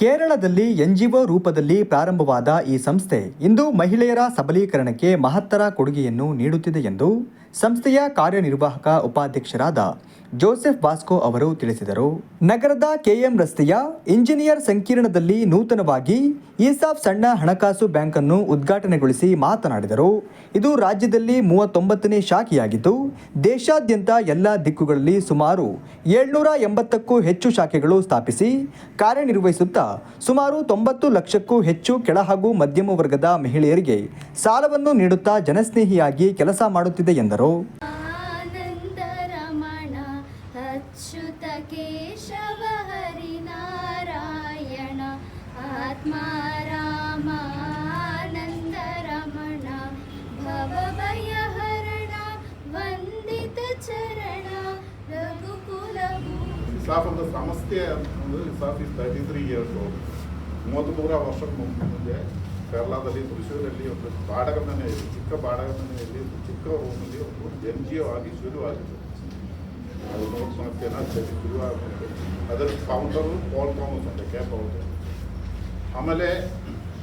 ಕೇರಳದಲ್ಲಿ ಎನ್ಜಿಒ ರೂಪದಲ್ಲಿ ಪ್ರಾರಂಭವಾದ ಈ ಸಂಸ್ಥೆ ಇಂದು ಮಹಿಳೆಯರ ಸಬಲೀಕರಣಕ್ಕೆ ಮಹತ್ತರ ಕೊಡುಗೆಯನ್ನು ನೀಡುತ್ತಿದೆ ಎಂದು ಸಂಸ್ಥೆಯ ಕಾರ್ಯನಿರ್ವಾಹಕ ಉಪಾಧ್ಯಕ್ಷರಾದ ಜೋಸೆಫ್ ಬಾಸ್ಕೋ ಅವರು ತಿಳಿಸಿದರು. ನಗರದ ಕೆಎಂ ರಸ್ತೆಯ ಇಂಜಿನಿಯರ್ ಸಂಕೀರ್ಣದಲ್ಲಿ ನೂತನವಾಗಿ ಇಸಾಫ್ ಸಣ್ಣ ಹಣಕಾಸು ಬ್ಯಾಂಕ್ ಅನ್ನು ಉದ್ಘಾಟನೆಗೊಳಿಸಿ ಮಾತನಾಡಿದರು. ಇದು ರಾಜ್ಯದಲ್ಲಿ ಮೂವತ್ತೊಂಬತ್ತನೇ ಶಾಖೆಯಾಗಿದ್ದು, ದೇಶಾದ್ಯಂತ ಎಲ್ಲ ದಿಕ್ಕುಗಳಲ್ಲಿ ಸುಮಾರು ಏಳ್ನೂರ ಎಂಬತ್ತಕ್ಕೂ ಹೆಚ್ಚು ಶಾಖೆಗಳು ಸ್ಥಾಪಿಸಿ ಕಾರ್ಯನಿರ್ವಹಿಸುತ್ತಾ ಸುಮಾರು ತೊಂಬತ್ತು ಲಕ್ಷಕ್ಕೂ ಹೆಚ್ಚು ಕೆಳ ಹಾಗೂ ಮಧ್ಯಮ ವರ್ಗದ ಮಹಿಳೆಯರಿಗೆ ಸಾಲವನ್ನು ನೀಡುತ್ತಾ ಜನಸ್ನೇಹಿಯಾಗಿ ಕೆಲಸ ಮಾಡುತ್ತಿದೆ ಎಂದರು. ಆನಂದರಮಣ ಅಚ್ಯುತ ಕೇಶವ ಹರಿನಾರಾಯಣ ಆತ್ಮಾರಾಮ ಆನಂದರಮಣ ಭವಭಯಹರಣ ವಂದಿತ ಚರಣ ರಘುಕುಲಭೂ ಇಸಾಫ್ ಅಂತ ಸಂಸ್ಥೆ ಒಂದು ESAF is thirty three years ಮೂವತ್ತ್ಮೂರ ವರ್ಷದ ಮುಂದೆ ಕೇರಳದಲ್ಲಿ ಮೈಸೂರಿನಲ್ಲಿ ಒಂದು ಬಾಡಗ ಮನೆಯಲ್ಲಿ ಚಿಕ್ಕ ಬಾಡಗ ಮನೆಯಲ್ಲಿ ಚಿಕ್ಕ ರೂಮಲ್ಲಿ ಒಂದು ಎನ್ ಜಿ ಒ ಆಗಿ ಶುರುವಾಗಿದೆ. ಅದು ನೋಟ್ ಸಂಸ್ಥೆನ ಶುರುವಾಗುತ್ತೆ. ಅದರ ಫೌಂಡರು ಪಾಲ್ ಥಾಮಸ್ ಅಂತ ಕ್ಯಾಪ್ ಅವರು ಆಮೇಲೆ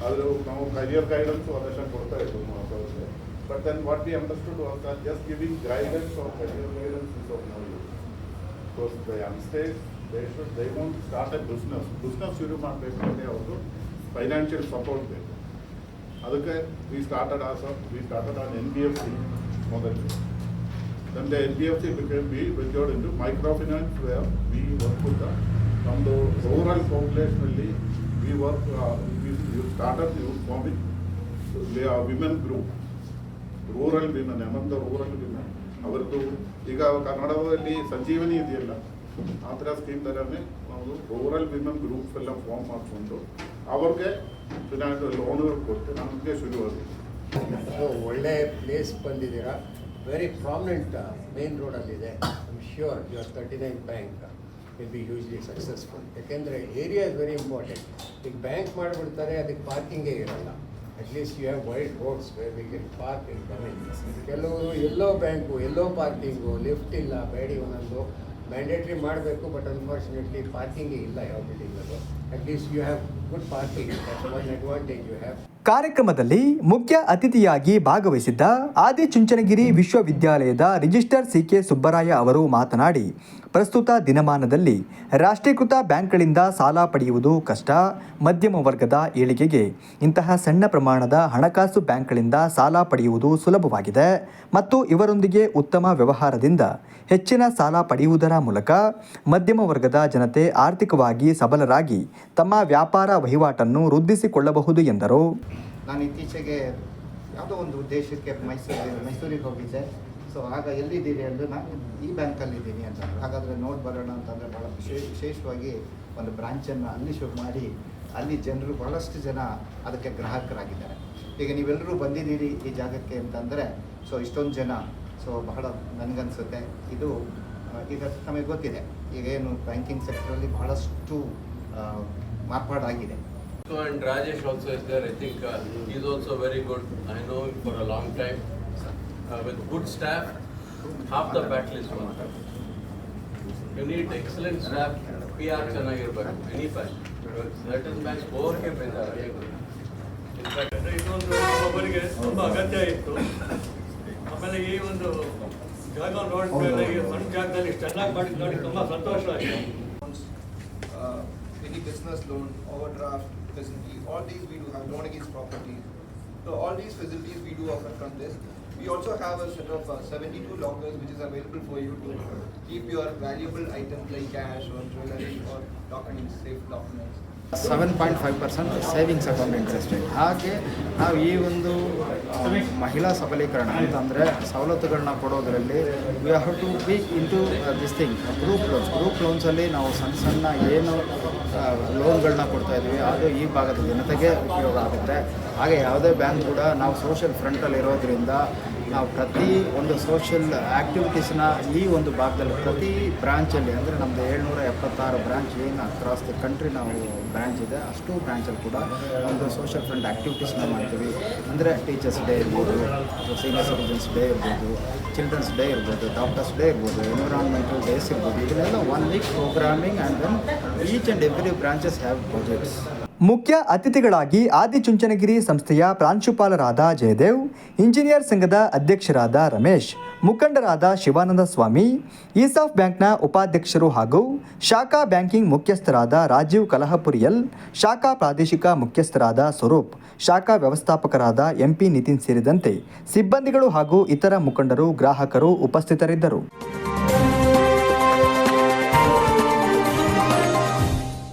ಅದು ನಾವು ಕರಿಯರ್ ಗೈಡೆನ್ಸ್ ಅದೆಲ್ಲ ಕೊಡ್ತಾ ಇತ್ತು ಮಾತಾಡಿದ್ರೆ but then what be understood was just giving guidance of career guidance is of no because the youngsters they should they want start a business business ಶುರು ಮಾಡಬೇಕು ಅಂದರೆ ಅವರು ಫೈನಾನ್ಷಿಯಲ್ ಸಪೋರ್ಟ್ ಬೇಕು. ಅದಕ್ಕೆ we started as of we started on N B F C ಮೊದಲು ದಂಡ N B F C became B ಬಿಕೋರ್ಡ್ into micro finance way we work ಉತ್ತ ನಮ್ಮದು rural ಪಾಪ್ಯುಲೇಷನಲ್ಲಿ we work startup you form it women group rural women M ಅಂತ rural women ಅವರದ್ದು ಈಗ ಕನ್ನಡದಲ್ಲಿ ಸಂಜೀವನಿ ಇದೆಯಲ್ಲ, ಆ ಥರ ಸ್ಕೀಮ್ ಥರನೇ ನಾವು ರೂರಲ್ ವಿಮೆನ್ ಗ್ರೂಪ್ಸ್ ಎಲ್ಲ ಫಾರ್ಮ್ ಮಾಡಿಕೊಂಡು ಅವ್ರಿಗೆ ಫಿನಾನ್ಸ್ ಲೋನ್ಗಳು ಕೊಟ್ಟು ನಮಗೆ ಶುರುವಾಗಿದೆ ಒಳ್ಳೆ ಪ್ಲೇಸ್ ಬಂದಿದ್ದೀರಾ? Very prominent main ರೋಡಲ್ಲಿದೆ I'm sure your thirty nine bank will be hugely successful ಯಾಕೆಂದರೆ ಏರಿಯಾ ಇಸ್ ವೆರಿ ಇಂಪಾರ್ಟೆಂಟ್ ಈಗ ಬ್ಯಾಂಕ್ ಮಾಡಿಬಿಡ್ತಾರೆ, ಅದಕ್ಕೆ ಪಾರ್ಕಿಂಗೇ ಇರಲ್ಲ. At least you have wide roads where we can park in coming ಕೆಲವರು ಎಲ್ಲೋ bank ಎಲ್ಲೋ parking lift ಇಲ್ಲ, ಬೇಡಿ ಒಂದೊಂದು. ಮ್ಯಾಂಡೇಟ್ರಿ ಮಾಡಬೇಕು ಬಟ್ ಅನ್ಫಾರ್ಚುನೇಟ್ಲಿ ಪಾರ್ಕಿಂಗೇ ಇಲ್ಲ ಯಾವ ಬಿಲ್ಡಿಂಗಲ್ಲೂ ಅಟ್ಲೀಸ್ಟ್ ಯು ಹ್ಯಾವ್ ಕಾರ್ಯಕ್ರಮದಲ್ಲಿ ಮುಖ್ಯ ಅತಿಥಿಯಾಗಿ ಭಾಗವಹಿಸಿದ್ದ ಆದಿಚುಂಚನಗಿರಿ ವಿಶ್ವವಿದ್ಯಾಲಯದ ರಿಜಿಸ್ಟರ್ ಸಿಕೆ ಸುಬ್ಬರಾಯ ಅವರು ಮಾತನಾಡಿ, ಪ್ರಸ್ತುತ ದಿನಮಾನದಲ್ಲಿ ರಾಷ್ಟ್ರೀಕೃತ ಬ್ಯಾಂಕ್ಗಳಿಂದ ಸಾಲ ಪಡೆಯುವುದು ಕಷ್ಟ. ಮಧ್ಯಮ ವರ್ಗದ ಏಳಿಗೆಗೆ ಇಂತಹ ಸಣ್ಣ ಪ್ರಮಾಣದ ಹಣಕಾಸು ಬ್ಯಾಂಕ್ಗಳಿಂದ ಸಾಲ ಪಡೆಯುವುದು ಸುಲಭವಾಗಿದೆ ಮತ್ತು ಇವರೊಂದಿಗೆ ಉತ್ತಮ ವ್ಯವಹಾರದಿಂದ ಹೆಚ್ಚಿನ ಸಾಲ ಪಡೆಯುವುದರ ಮೂಲಕ ಮಧ್ಯಮ ವರ್ಗದ ಜನತೆ ಆರ್ಥಿಕವಾಗಿ ಸಬಲರಾಗಿ ತಮ್ಮ ವ್ಯಾಪಾರ ವಹಿವಾಟನ್ನು ವೃದ್ಧಿಸಿಕೊಳ್ಳಬಹುದು ಎಂದರು. ನಾನು ಇತ್ತೀಚೆಗೆ ಯಾವುದೋ ಒಂದು ಉದ್ದೇಶಕ್ಕೆ ಮೈಸೂರಿಗೆ ಮೈಸೂರಿಗೆ ಹೋಗಿದ್ದೆ. ಸೊ ಆಗ ಎಲ್ಲಿದ್ದೀರಿ ಅಂದರೆ ನಾನು ಈ ಬ್ಯಾಂಕಲ್ಲಿದ್ದೀನಿ ಅಂತ ಹಾಗಾದರೆ ನೋಡಿ ಬರೋಣ ಅಂತಂದರೆ ಭಾಳ ವಿಶೇಷ ವಿಶೇಷವಾಗಿ ಒಂದು ಬ್ರಾಂಚನ್ನು ಅಲ್ಲಿ ಶುರು ಮಾಡಿ ಅಲ್ಲಿ ಜನರು ಭಾಳಷ್ಟು ಜನ ಅದಕ್ಕೆ ಗ್ರಾಹಕರಾಗಿದ್ದಾರೆ. ಈಗ ನೀವೆಲ್ಲರೂ ಬಂದಿದ್ದೀರಿ ಈ ಜಾಗಕ್ಕೆ ಅಂತಂದರೆ ಸೊ ಇಷ್ಟೊಂದು ಜನ ಸೊ ಬಹಳ ನನಗನ್ಸುತ್ತೆ. ಇದು ಈಗ ನಮಗೆ ಗೊತ್ತಿದೆ. ಈಗ ಏನು ಬ್ಯಾಂಕಿಂಗ್ ಸೆಕ್ಟ್ರಲ್ಲಿ ಬಹಳಷ್ಟು ಮಾರ್ಪಾಡಾಗಿದೆ. And Rajesh also there I is also very good I know for a long time with good staff half the battle list you need excellent staff P R ಚೆನ್ನಾಗಿರ್ಬೇಕು ಎನಿ ಪ್ಯಾಚ್ ಓವರ್ಗೆ ಇನ್ನೊಂದು ಒಬ್ಬರಿಗೆ ತುಂಬ ಅಗತ್ಯ ಇತ್ತು. ಆಮೇಲೆ ಈ ಒಂದು ಜಾಗ ನೋಡಿದ್ಮೇಲೆ ಸಣ್ಣ ಜಾಗದಲ್ಲಿ ಚೆನ್ನಾಗಿ ಮಾಡಿದ್ ನೋಡಿ ತುಂಬ ಸಂತೋಷ ಆಗಿದೆ business loan, overdraft facility, all these we do have loan against property. So all these facilities we do offer from this. We also have a set of uh, 72 lockers which is available for you to keep your valuable items like cash or jewelry or documents, safe documents. Seven point five percent savings account interest rate ಹಾಗೆ ನಾವು ಈ ಒಂದು ಮಹಿಳಾ ಸಬಲೀಕರಣ ಅಂತಂದರೆ ಸವಲತ್ತುಗಳನ್ನ ಕೊಡೋದರಲ್ಲಿ we have to be in to this thing group loans group ಲೋನ್ಸಲ್ಲಿ ನಾವು ಸಣ್ಣ ಸಣ್ಣ ಏನು ಲೋನ್ಗಳನ್ನ ಕೊಡ್ತಾ ಇದ್ವಿ. ಅದು ಈ ಭಾಗದ ಜನತೆಗೆ ಉಪಯೋಗ ಆಗುತ್ತೆ. ಹಾಗೆ ಯಾವುದೇ ಬ್ಯಾಂಕ್ ಕೂಡ ನಾವು ಸೋಷಿಯಲ್ ಫ್ರಂಟಲ್ಲಿ ಇರೋದ್ರಿಂದ ನಾವು ಪ್ರತಿ ಒಂದು ಸೋಷಿಯಲ್ ಆ್ಯಕ್ಟಿವಿಟೀಸ್ನ ಈ ಒಂದು ಭಾಗದಲ್ಲಿ, ಪ್ರತಿ ಬ್ರಾಂಚಲ್ಲಿ ಅಂದರೆ ನಮ್ಮದು ಏಳ್ನೂರ ಎಪ್ಪತ್ತಾರು ಬ್ರಾಂಚ್ ಏನು ಅಕ್ರಾಸ್ ದಿ ಕಂಟ್ರಿ ನಾವು ಬ್ರಾಂಚ್ ಇದೆ. ಅಷ್ಟು ಬ್ರಾಂಚಲ್ಲಿ ಕೂಡ ಒಂದು ಸೋಷಿಯಲ್ ಫ್ರೆಂಡ್ ಆ್ಯಕ್ಟಿವಿಟೀಸ್ನ ಮಾಡ್ತೀವಿ. ಅಂದರೆ ಟೀಚರ್ಸ್ ಡೇ ಇರ್ಬೋದು ಸೀನಿಯರ್ ಸಿಟಿಜನ್ಸ್ ಡೇ ಇರ್ಬೋದು ಚಿಲ್ಡ್ರನ್ಸ್ ಡೇ ಇರ್ಬೋದು ಡಾಕ್ಟರ್ಸ್ ಡೇ ಇರ್ಬೋದು ಎನ್ವಿರಾನ್ಮೆಂಟಲ್ ಡೇಸ್ ಇರ್ಬೋದು. ಇದನ್ನೆಲ್ಲ one week programming and then ಮುಖ್ಯ ಅತಿಥಿಗಳಾಗಿ ಆದಿಚುಂಚನಗಿರಿ ಸಂಸ್ಥೆಯ ಪ್ರಾಂಶುಪಾಲರಾದ ಜಯದೇವ್, ಇಂಜಿನಿಯರ್ ಸಂಘದ ಅಧ್ಯಕ್ಷರಾದ ರಮೇಶ್, ಮುಖಂಡರಾದ ಶಿವಾನಂದ ಸ್ವಾಮಿ, ಈಸಾಫ್ ಬ್ಯಾಂಕ್ನ ಉಪಾಧ್ಯಕ್ಷರು ಹಾಗೂ ಶಾಖಾ ಬ್ಯಾಂಕಿಂಗ್ ಮುಖ್ಯಸ್ಥರಾದ ರಾಜೀವ್ ಕಲಹಪುರಿಯಲ್, ಶಾಖಾ ಪ್ರಾದೇಶಿಕ ಮುಖ್ಯಸ್ಥರಾದ ಸ್ವರೂಪ್, ಶಾಖಾ ವ್ಯವಸ್ಥಾಪಕರಾದ ಎಂಪಿ ನಿತಿನ್ ಸೇರಿದಂತೆ ಸಿಬ್ಬಂದಿಗಳು ಹಾಗೂ ಇತರ ಮುಖಂಡರು, ಗ್ರಾಹಕರು ಉಪಸ್ಥಿತರಿದ್ದರು.